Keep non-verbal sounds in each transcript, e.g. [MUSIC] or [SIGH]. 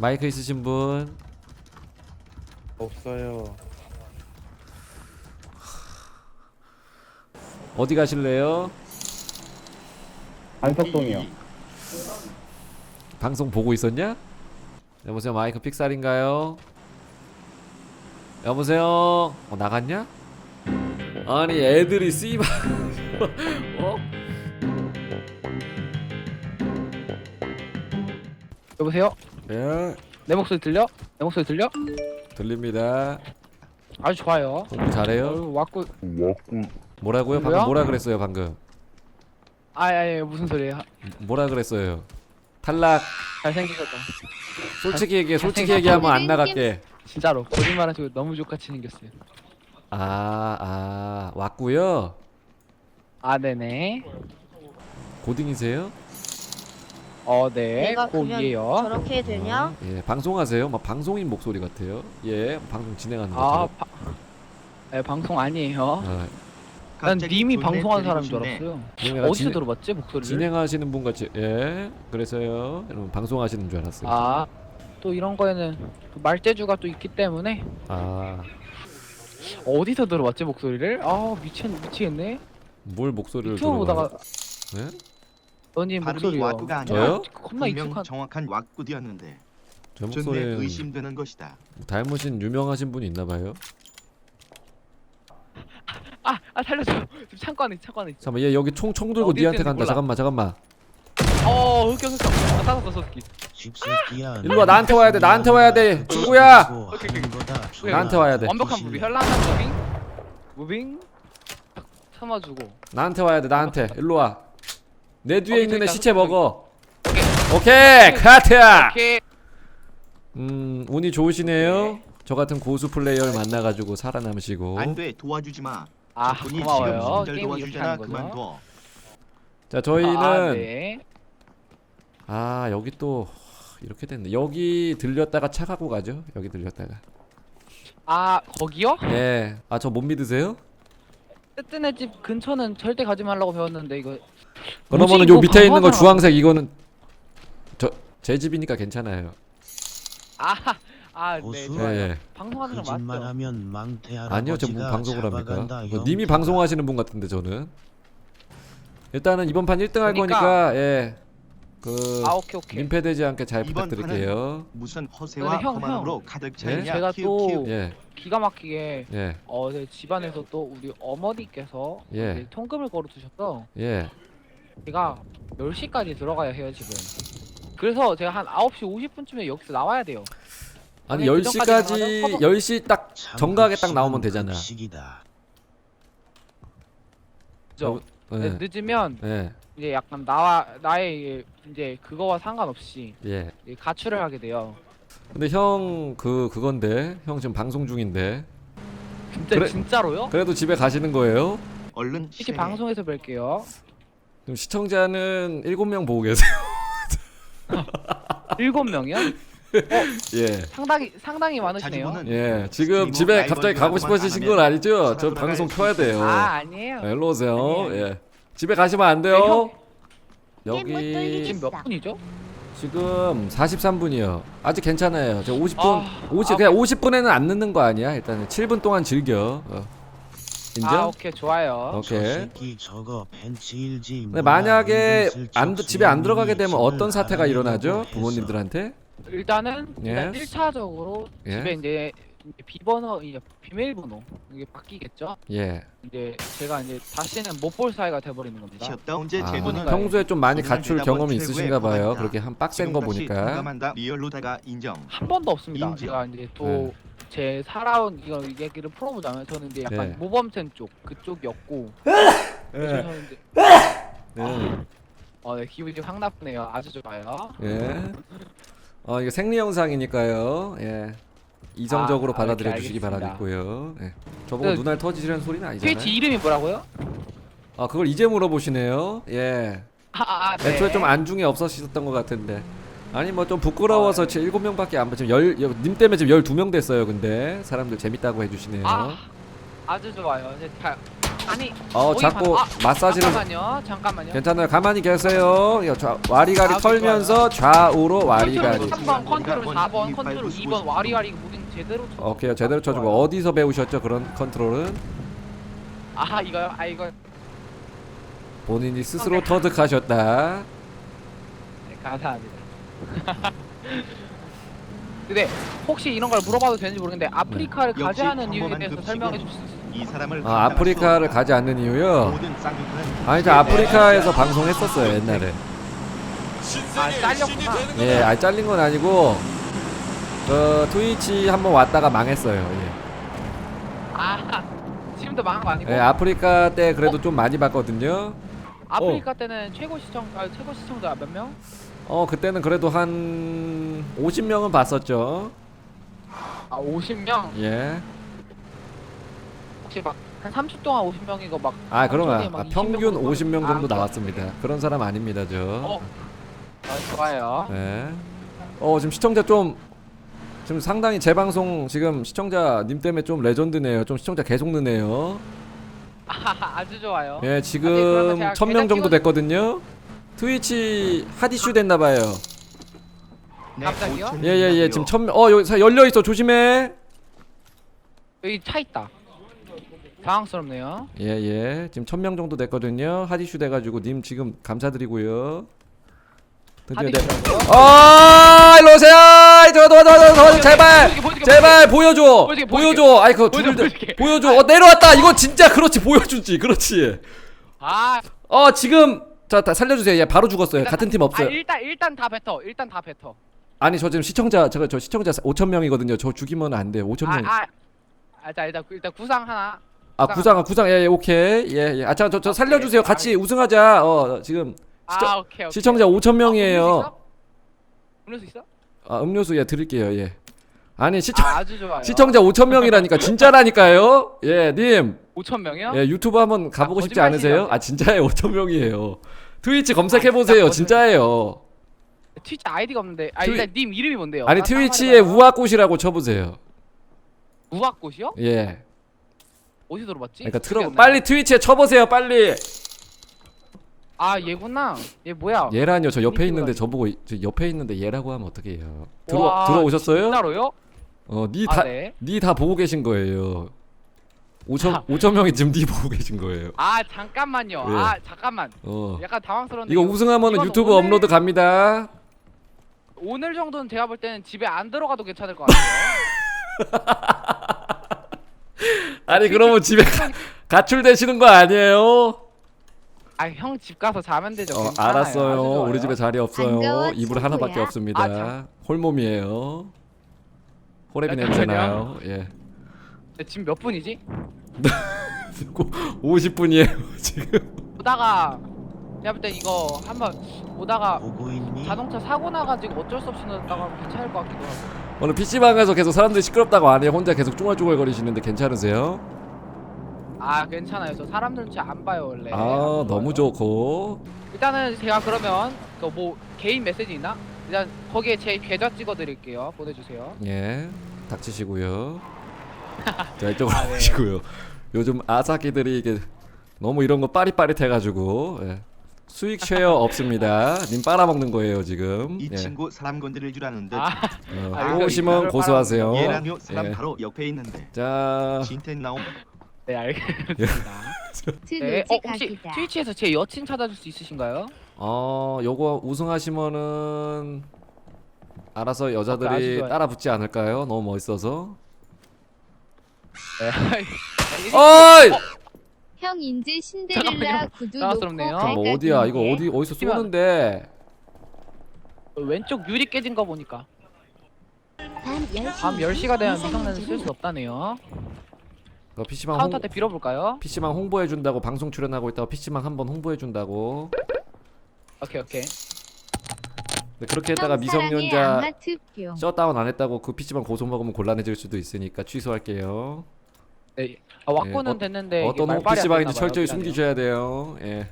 마이크 있으신 분 없어요. 어디 가실래요? 안석동이요. 방송 보고 있었냐? 여보세요 마이크 픽살인가요? 여보세요 어 나갔냐? 아니 애들이 씨발 [LAUGHS] 어? 여보세요? 예 내 목소리 들려? 내 목소리 들려? 들립니다 아주 좋아요. 공부 잘해요? 어, 왔고 뭐라고요? 방금 뭐야? 뭐라 그랬어요 방금 아예 무슨 소리예요? 뭐라 그랬어요? 탈락 잘생기셨다. 솔직히 얘기해 솔직히. 얘기하면 안 나갈게 진짜로 거짓말하시고 너무 좋같이 생겼어요. 아, 아, 왔고요. 아 네네. 고딩이세요? 어 네. 내가 그러면. 저렇게 되냐? 예, 방송하세요? 막 방송인 목소리 같아요. 예, 방송 진행하는 것 아. 바, 네, 방송 아니에요. 어, 난 님이 방송하는 사람인 줄 알았어요. 그러니까 어디서 진- 들어봤지 목소리를? 진행하시는 분 같이 예, 그래서요. 여러분 방송하시는 줄 알았어요. 아. 또 이런 거에는 또 말재주가 또 있기 때문에 아, 어디서 들어봤지 목소리를? 아 미친 미치겠네. 뭘 목소리를 유튜브 보다가 들어봐요? 네? 너님 발음이 목소리요. 와꾸가 아니라 저요? 겁나 분명 익숙한. 정확한 왁구디였는데 제 존내 목소리는 의심되는 것이다. 닮으신 유명하신 분이 있나 봐요. [LAUGHS] 아, 아 살려줘. 지금 창고 안에 창고 안에. 있어. 잠깐만, 얘 여기 총 총 들고 어디 니한테 있는지 간다. 몰라. 잠깐만, 잠깐만. 어, 흑경 흑경. 아, 따졌어, 소스키. 집새끼야. 일로 와, 나한테 와야 돼, 나한테 와야 돼. 친구야! 나한테 와야 돼. 완벽한 무비. 현란한 무빙. 무빙. 참아주고. 나한테 와야 돼 나한테 일로 와 내 뒤에 거기 있는 애 있다, 시체 거기. 먹어 오케이 카트야 오케이. 음 운이 좋으시네요 저 같은 고수 플레이어를 만나가지고 살아남으시고 안돼 도와주지 마. 아, 적군이 고마워요. 지금 게임 이렇게 도와주잖아. 하는 거죠. 그만둬. 자 저희는 아, 아, 네. 여기 또 이렇게 됐네 여기 들렸다가 차 갖고 가죠 여기 들렸다가 아, 거기요? 예 아 저 못 믿으세요? 뜨뜨네 집 근처는 절대 가지 말라고 배웠는데 이거 그러면은 요 밑에 있는 거. 주황색 이거는 저 제 집이니까 괜찮아요 아, 아, 네. 좋아요. 예, 예. 방송하는 거 맞죠? 거짓말하면 망태 할아버지가 아니요 저뭐 방송을 합니까 잡아간다, 뭐 님이. 방송하시는 분 같은데 저는 일단은 이번 판 1등 할 그러니까- 거니까 예 그 아, 오케이, 오케이. 민폐되지 않게 잘 이번 부탁드릴게요 무슨 허세와 근데 형, 험함으로 형. 가득 예? 차있냐. 제가 키읔, 또- 키읔. 예 기가 막히게 예, 어, 네, 집안에서 또 우리 어머니께서 예. 이제 통금을 걸어 두셔서 예. 제가 10시까지 들어가야 해요, 지금. 그래서 제가 한 9시 50분쯤에 여기서 나와야 돼요. 아니 아니, 10시까지 그전까지는 하던 10시 딱참 정각에 딱 나오면 되잖아. 급식이다. 그죠? 예. 네, 늦으면 예. 이제 약간 나와 나의 이제 그거와 상관없이 예. 이제 가출을 하게 돼요. 근데 형 그 그건데 형 지금 방송 중인데 진짜 그래- 진짜로요? 그래도 집에 가시는 거예요? 얼른 실행해. 방송에서 뵐게요. 지금 시청자는 7명 보고 계세요. [LAUGHS] 일곱 명이요? 예. 상당히 상당히 많으시네요. 보는 예. 지금 스트리머 집에 갑자기 가고 싶어지신 안건 아니죠? 저 방송 켜야. 돼요. 아 아니에요. 예, 일로 오세요. 아니에요. 예. 집에 가시면 안 돼요. 네, 형. 여기 지금 몇 분이죠? 지금 43분이요. 아직 괜찮아요. 저 50분, 아, 50 아, 그냥 50분에는 안 늦는 거 아니야? 일단은 7분 동안 즐겨. 어. 인정? 아 오케이 좋아요. 오케이. 저 새끼 저거 벤치 일지. 근데. 만약에 안 집에 안 들어가게 되면 어떤 사태가 일어나죠? 알아내려고 부모님들한테? 일단은 예. 일단 1차적으로 예. 집에 이제 비번호 이제 비밀번호 이게 바뀌겠죠? 예. 이제 제가 이제 다시는 못 볼 사이가 돼버리는 겁니다. 쉬었다 온제 아, 평소에 좀 많이 대답은 경험이 있으신가 봐요. 그렇게 한 빡센 거 보니까. 공감한다. 리얼로다가 인정. 한 번도 없습니다. 인정. 제가 이제 네. 또 제 살아온 이거 얘기를 풀어보자면 저는 이제 약간 네. 모범생 쪽 그쪽이었고 예. 저는 이제 네. 어, 네, 기분이 확 나쁘네요. 아주 좋아요. 예. 어, 이거 생리 영상이니까요. 예. 이성적으로 아, 받아들여 이렇게 주시기 알겠습니다. 바라겠고요. 예. 저보고 그- 눈알 터지시라는 소리는 아니잖아요. 트위치 이름이 뭐라고요? 아, 그걸 이제 물어보시네요. 예. 아, 아, 아, 네. 애초에 좀 안중에 없었었던 것 같은데. 아니 뭐 좀 부끄러워서 아, 네. 제 일곱 명밖에 안 지금 열님 때문에 지금 12명 됐어요. 근데 사람들 재밌다고 해 주시네요. 아, 아주 좋아요. 이제 다 아니 어 거기 자꾸 가- 아, 마사지를 잠깐만요 잠깐만요 괜찮아요. 가만히 계세요. 이거 좌, 와리가리 아, 털면서 좌우로 와리가리. 컨트롤 3번 컨트롤 번, 4번 이, 컨트롤 팔, 2번 와리와리 무빙 제대로 쳐 오케이 제대로 쳐주고 어디서 배우셨죠 그런 컨트롤은? 아 이거요? 아 이거 본인이 스스로 터득하셨다. 네, 감사합니다 [LAUGHS] 근데 혹시 이런 걸 물어봐도 되는지 모르겠는데 아프리카를 네. 가지 역시 않은 이유에 평범한 대해서 급식은 설명해 주실 수 있어요? 이 사람을 아 아프리카를. 가지 않는 이유요. 아니 저 아프리카에서 방송했었어요 옛날에. 아 잘렸구나 예, 아 잘린 건 아니고 그 트위치 한번 왔다가 망했어요. 예. 아 지금도 망한 거 아니고? 예, 아프리카 때 그래도 좀 많이 봤거든요. 아프리카 때는 최고 시청 아 최고 시청자 몇 명? 어 그때는 그래도 한 50명은 봤었죠. 아 50명? 예. 혹시 막 한 3초 동안 50명이고 막 아 그럼 삼촌이 아, 막 아, 20명 평균 정도 50명 정도 아, 나왔습니다. 그런 사람 아닙니다 저. 어. 아 좋아요 예. 어 지금 시청자 좀 지금 상당히 제 방송 지금 시청자 님 때문에 좀 레전드네요. 좀 시청자 계속 느네요. 아, [LAUGHS] 아주 좋아요 예 그러면 지금 제가 1000명 계좌 정도 됐거든요. 트위치 핫 이슈 됐나 봐요. 네, 갑자기요? 5천 예예예 명이요. 지금 1000명 어 여기 사- 열려 있어 조심해. 여기 차 있다 당황스럽네요 예 예 지금 1000명 정도 됐거든요. 핫 이슈 돼 가지고 님 지금 감사드리고요. 드디어 내? 아 일로 오세요. 저저저저 제발 보여줄게, 보여줄게, 제발 보여줘 보여줄게, 보여줘. 아이 그거 보여줘, 둘 보여줄게. 보여줘. 어 내려왔다. 이거 진짜 그렇지 보여주지 그렇지. 아 어 지금 자 다 살려주세요. 얘 바로 죽었어요. 같은 팀 아 없어요. 일단 일단 다 뱉어 일단 다 뱉어 아니 저 지금 시청자 제가 저 시청자 5천 명이거든요. 저 죽이면 안 돼요. 5천 명. 아 아 아, 자 일단 일단 구상 하나 아 구상 구상 예예 오케이 예예. 아자 저 저 살려주세요. 같이 우승하자. 어 지금 시청- 아 오케이 오케이 시청자 5천 명이에요. 음료수 있어? 아 음료수 예 드릴게요. 예. 아니 시청 아, 아주 좋아요 시청자 5천 명이라니까 [LAUGHS] 진짜라니까요. 예 님. 5천 명이요? 예 유튜브 한번 가보고 아, 싶지? 않으세요? 아 진짜예요 5천 명이에요. 트위치 검색해 보세요. 아, 진짜예요. 트위치 아이디가 없는데 아 트위- 일단 님 이름이 뭔데요? 아니 나 트위치에. 우아꽃이라고 쳐보세요. 우악꽃이요? 예. 어디서 들어봤지? 그러니까 기억이 틀어 안. 빨리 트위치에 쳐보세요 빨리. 아 얘구나 얘 뭐야 얘라뇨 저 옆에 있는데. 저보고 이- 저 옆에 있는데 얘라고 하면 어떡해요. 들어 와, 들어오셨어요? 진짜로요? 어니 다아 네. 니 다 보고 계신 거예요. 5천 5천 명이 지금 니 보고 계신 거예요. 아 잠깐만요 예. 아 잠깐만 어. 약간 당황스러운데 이거 우승하면 이건 유튜브 오늘- 업로드 갑니다. 오늘 정도는 제가 볼 때는 집에 안 들어가도 괜찮을 것 같아요 [LAUGHS] 아니 그러면 집에 가, 가출되시는 거 아니에요? 아 형 집 가서 자면 되죠 어, 괜찮아요. 아주 알았어요. 좋아요. 우리 집에 자리 없어요. 반가워, 이불 하나밖에 친구야. 없습니다. 아, 참. 홀몸이에요. 호레비 냄새 나요. 예. 네, 지금 몇 분이지? [LAUGHS] 50분이에요 지금. 오다가 내가 볼땐 이거 한번 오다가 보고 있니? 자동차 사고 나가지고 어쩔 수 없이 넣었다가 하면 괜찮을 것 같기도 하고 오늘 PC방에서 계속 사람들이 시끄럽다고 안 해요. 혼자 계속 쫑알쫑알 거리시는데 괜찮으세요? 아 괜찮아요 저 사람들 눈치 안 봐요 원래 아 너무. 좋고 일단은 제가 그러면 그 뭐 개인 메시지 있나? 일단 거기에 제 계좌 찍어 드릴게요 보내주세요 예 닥치시고요 [LAUGHS] 자 이쪽으로 아, 네. 오시고요 요즘 아사키들이 이게 너무 이런 거 빠릿빠릿해가지고 예. 수익 쉐어 없습니다 님 빨아먹는 거예요 지금 이 예. 친구 사람 건드릴 줄 아는 듯아 어, 아, 또 오시면 이거를 고소하세요 얘랑요 사람 예. 바로 옆에 있는데 자 진텐 나옴 네 알겠습니다 트로즈 [LAUGHS] 네, 어, 혹시. 트위치에서 제 여친 찾아줄 수 있으신가요? 어, 요거 우승하시면은 알아서 여자들이 좋아요. 따라 붙지 않을까요? 너무 멋있어서. 네. 어이! 형 인제 신데렐라 잠깐만요. 구두 당황스럽네요. 놓고 잠깐 뭐 어디야? 이거. 어디 어디서 잠시만. 쏘는데? 왼쪽 유리 깨진 거 보니까 밤 10시, 밤 10시가 되면 미성년은 쓸 문제는 수 없다네요 너 PC방 카운터 홍때 빌어볼까요? PC방 홍보해 준다고 방송 출연하고 있다고 PC방 한번 홍보해 준다고. 오케이 오케이 근데 그렇게 했다가 미성년자. 셧다운 안 했다고 그 PC방 고소 먹으면 곤란해질 수도 있으니까 취소할게요. 네. 아, 왁구는 어- 됐는데 어떤 말빨이 안 됐나 봐요. 철저히 미안해요. 숨기셔야 돼요. 예.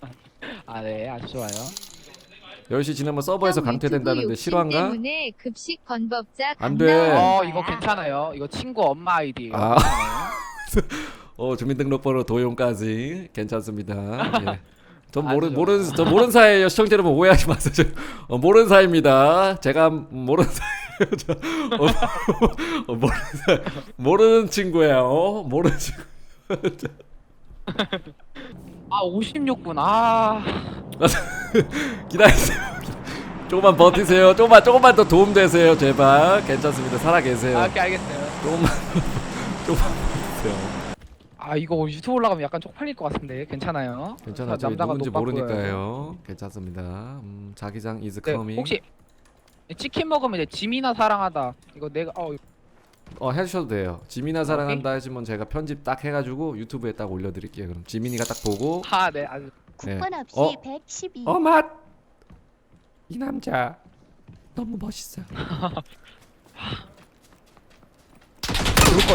[LAUGHS] 아 네 아주 좋아요 10시 지나면 서버에서 형 강퇴된다는데 실화인가? 때문에 급식 건법자 안강 돼. 어. 이거 괜찮아요 이거 친구 엄마 아이디 아. [LAUGHS] 어 주민등록번호 도용까지 괜찮습니다. 예. 전 아주 모르 좋아. 모르는 저 모르는 사이에요 시청자 여러분 오해하지 마세요. 저, 어, 모르는 사이입니다. 제가 모르는. 저, 어, 어, 모르는 사이, 모르는 친구예요. 어? 모르는 친구. 아 56분 아 [LAUGHS] 기다리세요. 조금만 버티세요. 조금만 조금만 더 도움 되세요. 제발 괜찮습니다. 살아 계세요. 아, 오케이 알겠어요 조금만 조금만 버티세요. 아 이거 유튜브 올라가면 약간 쪽팔릴 것 같은데 괜찮아요 괜찮아. 아, 저희 남자가 누군지. 모르니까요. 괜찮습니다. 음, 자기장 is 네, coming. 혹시 치킨 먹으면 이제 짐이나 사랑하다 이거 내가 어 어 해주셔도 돼요. 지민아 사랑한다 하시면 제가 편집 딱 해가지고 유튜브에 딱 올려드릴게요. 그럼 지민이가 딱 보고 아네 아주 국번 네. 없이 어? 112. 어 맛. 이 남자 너무 멋있어.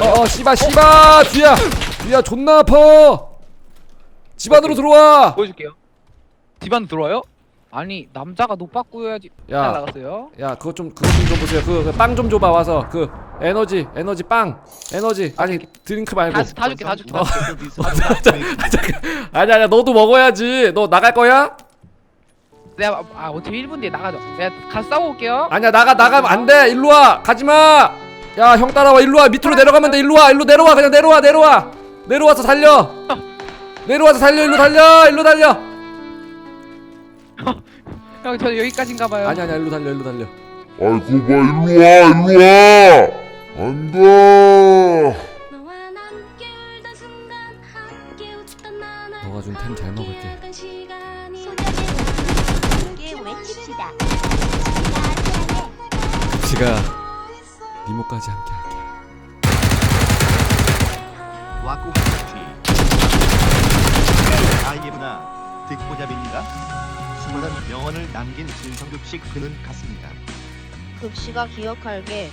어, 어 씨바 씨바 뒤야 뒤야 존나 아파. 집 안으로 들어와. 보여줄게요 집안 들어와요? 아니 남자가 노빠꾸여야지 잘 야. 나갔어요 야 그거 좀 그거 좀 줘보세요. 그빵 좀 줘봐 와서 그 에너지 에너지 빵 에너지 아니 드링크 말고. 다, 다 줄게 다 줄게 다 줄게 아, 잠깐. 아니 너도 먹어야지. 너 나갈 거야? 내가 아 어차피 1분 뒤에 나가죠 내가 가서 싸우고 올게요 아니야 나가 나가면 안 돼. 일로 와. 가지 마. 야 형 따라와. 일로 와. 밑으로 내려가면 돼. 일로 와. 일로 내려와. 그냥 내려와. 내려와. 내려와서 달려. [LAUGHS] 내려와서 달려. 일로 달려. 일로 달려. [LAUGHS] 형 저 여기까지인가 봐요 아니 아니야. 일로 달려. 일로 달려. 아이고 봐 일로 와 일로 와 안돼 너가 준 템 잘 먹을게. 함께 외칩시다. 지가 니모까지 함께 할게. 와꾸 아이예브나 듣보잡입니다. 수많은 명언을 남긴 진성급 씨 그는 같습니다. 급시가 기억할 게